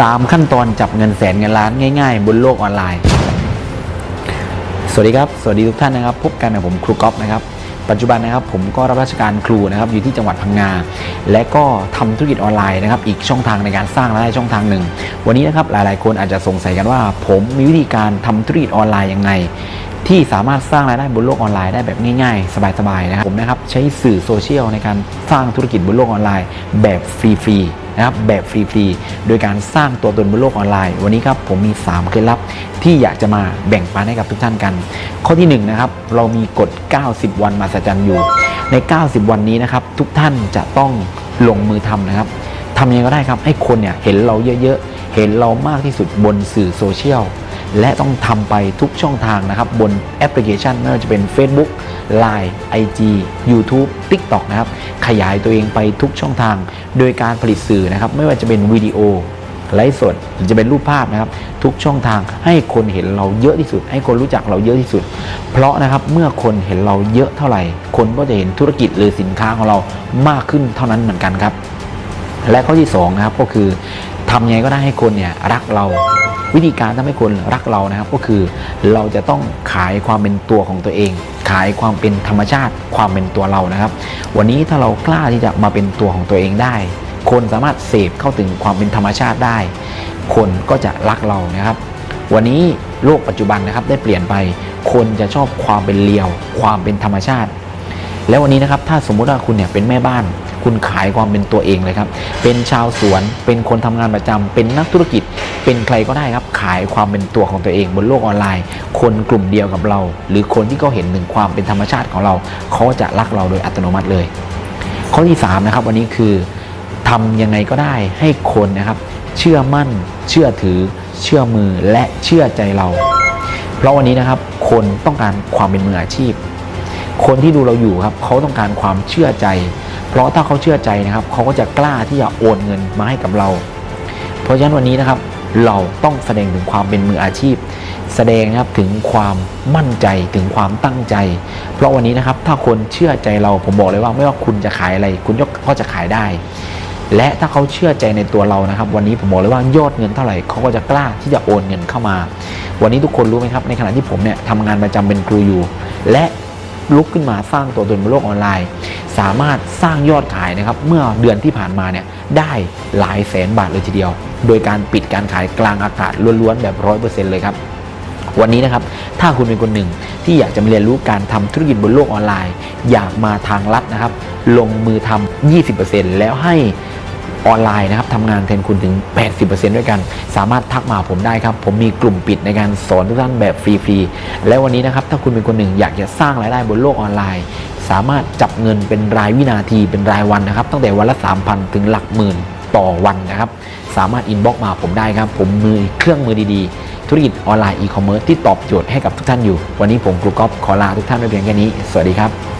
3 ขั้นตอนจับเงินแสนเงินล้านง่ายๆ บนโลกออนไลน์ สวัสดีครับ สวัสดีทุกท่านนะครับ พบกันกับผมครูก๊อฟนะครับ ปัจจุบันนะครับผมก็รับราชการครูนะครับอยู่ที่จังหวัดพังงา และก็ทำธุรกิจออนไลน์นะครับอีกช่องทางในการสร้างรายได้ช่องทางหนึ่ง วันนี้นะครับหลายๆ คนอาจจะสงสัยกันว่า ผมมีวิธีการทำธุรกิจออนไลน์ยังไง ที่สามารถสร้างรายได้บนโลกออนไลน์ได้แบบง่ายๆ สบายๆนะครับผมนะครับใช้สื่อโซเชียลในการสร้างธุรกิจบนโลกออนไลน์ แบบฟรีๆนะครับแบบฟรีๆโดยการสร้างตัวตนบนโลกออนไลน์ วันนี้ครับผมมี 3 เคล็ดลับที่อยากจะมาแบ่งปันให้กับทุกท่านกัน ข้อที่1นนะครับเรามีกฎ 90 วันมาสจันอยู่ ใน 90 วันนี้นะครับทุกท่านจะต้องลงมือทำนะครับทำยังไงก็ได้ครับให้คนเนี่ยเห็นเราเยอะๆ เห็นเรามากที่สุดบนสื่อโซเชียล และต้องทำไปทุกช่องทางนะครับ บนแอปพลิเคชันไม่ว่าจะเป็น Facebook Line IG YouTube TikTok นะครับ ขยายตัวเองไปทุกช่องทาง โดยการผลิตสื่อนะครับ ไม่ว่าจะเป็นวิดีโอไลฟ์สดหรือจะเป็นรูปภาพนะครับ ทุกช่องทางให้คนเห็นเราเยอะที่สุด ให้คนรู้จักเราเยอะที่สุด เพราะนะครับเมื่อคนเห็นเราเยอะเท่าไหร่ คนก็จะเห็นธุรกิจหรือสินค้าของเรามากขึ้นเท่านั้นเหมือนกันครับ และข้อที่2นะครับก็คือทำยังไงก็ได้ให้คนเนี่ยรักเรา วิธีการทำให้คนรักเรานะครับ ก็คือเราจะต้องขายความเป็นตัวของตัวเอง ขายความเป็นธรรมชาติความเป็นตัวเรานะครับ วันนี้ถ้าเรากล้าที่จะมาเป็นตัวของตัวเองได้ คนสามารถเสพเข้าถึงความเป็นธรรมชาติได้ คนก็จะรักเรานะครับ วันนี้โลกปัจจุบันนะครับได้เปลี่ยนไป คนจะชอบความเป็นเลียว ความเป็นธรรมชาติ แล้ววันนี้นะครับถ้าสมมุติว่าคุณเนี่ยเป็นแม่บ้าน คุณขายความเป็นตัวเองเลยครับ เป็นชาวสวน เป็นคนทำงานประจำเป็นนักธุรกิจ เป็นใครก็ได้ครับ ขายความเป็นตัวของตัวเองบนโลกออนไลน์ คนกลุ่มเดียวกับเรา หรือคนที่เขาเห็นถึงความเป็นธรรมชาติของเรา เขาจะรักเราโดยอัตโนมัติเลย ข้อที่3นะครับวันนี้คือทำยังไงก็ได้ให้คนนะครับ เชื่อมั่น เชื่อถือ เชื่อมือและเชื่อใจเรา เพราะวันนี้นะครับคนต้องการความเป็นมืออาชีพ คนที่ดูเราอยู่ครับเขาต้องการความเชื่อใจ เพราะถ้าเขาเชื่อใจนะครับ เขาก็จะกล้าที่จะโอนเงินมาให้กับเรา เพราะฉะนั้นวันนี้นะครับเราต้องแสดงถึงความเป็นมืออาชีพ แสดงนะครับถึงความมั่นใจถึงความตั้งใจ เพราะวันนี้นะครับถ้าคนเชื่อใจเราผมบอกเลยว่าไม่ว่าคุณจะขายอะไร คุณก็จะขายได้ และถ้าเขาเชื่อใจในตัวเรานะครับ วันนี้ผมบอกเลยว่ายอดเงินเท่าไหร่เขาก็จะกล้าที่จะโอนเงินเข้ามา วันนี้ทุกคนรู้ไหมครับ ในขณะที่ผมเนี่ยทำงานประจำเป็นครูอยู่ และลุกขึ้นมาสร้างตัวตนบนโลกออนไลน์ สามารถสร้างยอดขายนะครับเมื่อเดือนที่ผ่านมาเนี่ยได้หลายแสนบาทเลยทีเดียว โดยการปิดการขายกลางอากาศล้วนๆแบบร้อยเปอร์เซ็นต์เลยครับวันนี้นะครับ ถ้าคุณเป็นคนหนึ่งที่อยากจะมาเรียนรู้การทำธุรกิจบนโลกออนไลน์ อยากมาทางลัดนะครับ ลงมือทำ20%แล้วให้ออนไลน์นะครับทำงานแทนคุณถึง 80%ด้วยกัน สามารถทักมาหาผมได้ครับ ผมมีกลุ่มปิดในการสอนทุกท่านแบบฟรีๆ และวันนี้นะครับ ถ้าคุณเป็นคนหนึ่งอยากจะสร้างรายได้บนโลกออนไลน์ สามารถจับเงินเป็นรายวินาทีเป็นรายวันนะครับ ตั้งแต่วันละ 3,000 ถึงหลักหมื่นต่อวันนะครับ สามารถอินบ็อกมาผมได้ครับ ผมมือเครื่องมือดีๆ ธุรกิจออนไลน์อีคอมเมิร์ซที่ตอบโจทย์ให้กับทุกท่านอยู่ วันนี้ผมครูก๊อฟขอลาทุกท่านไปเพียงแค่นี้ สวัสดีครับ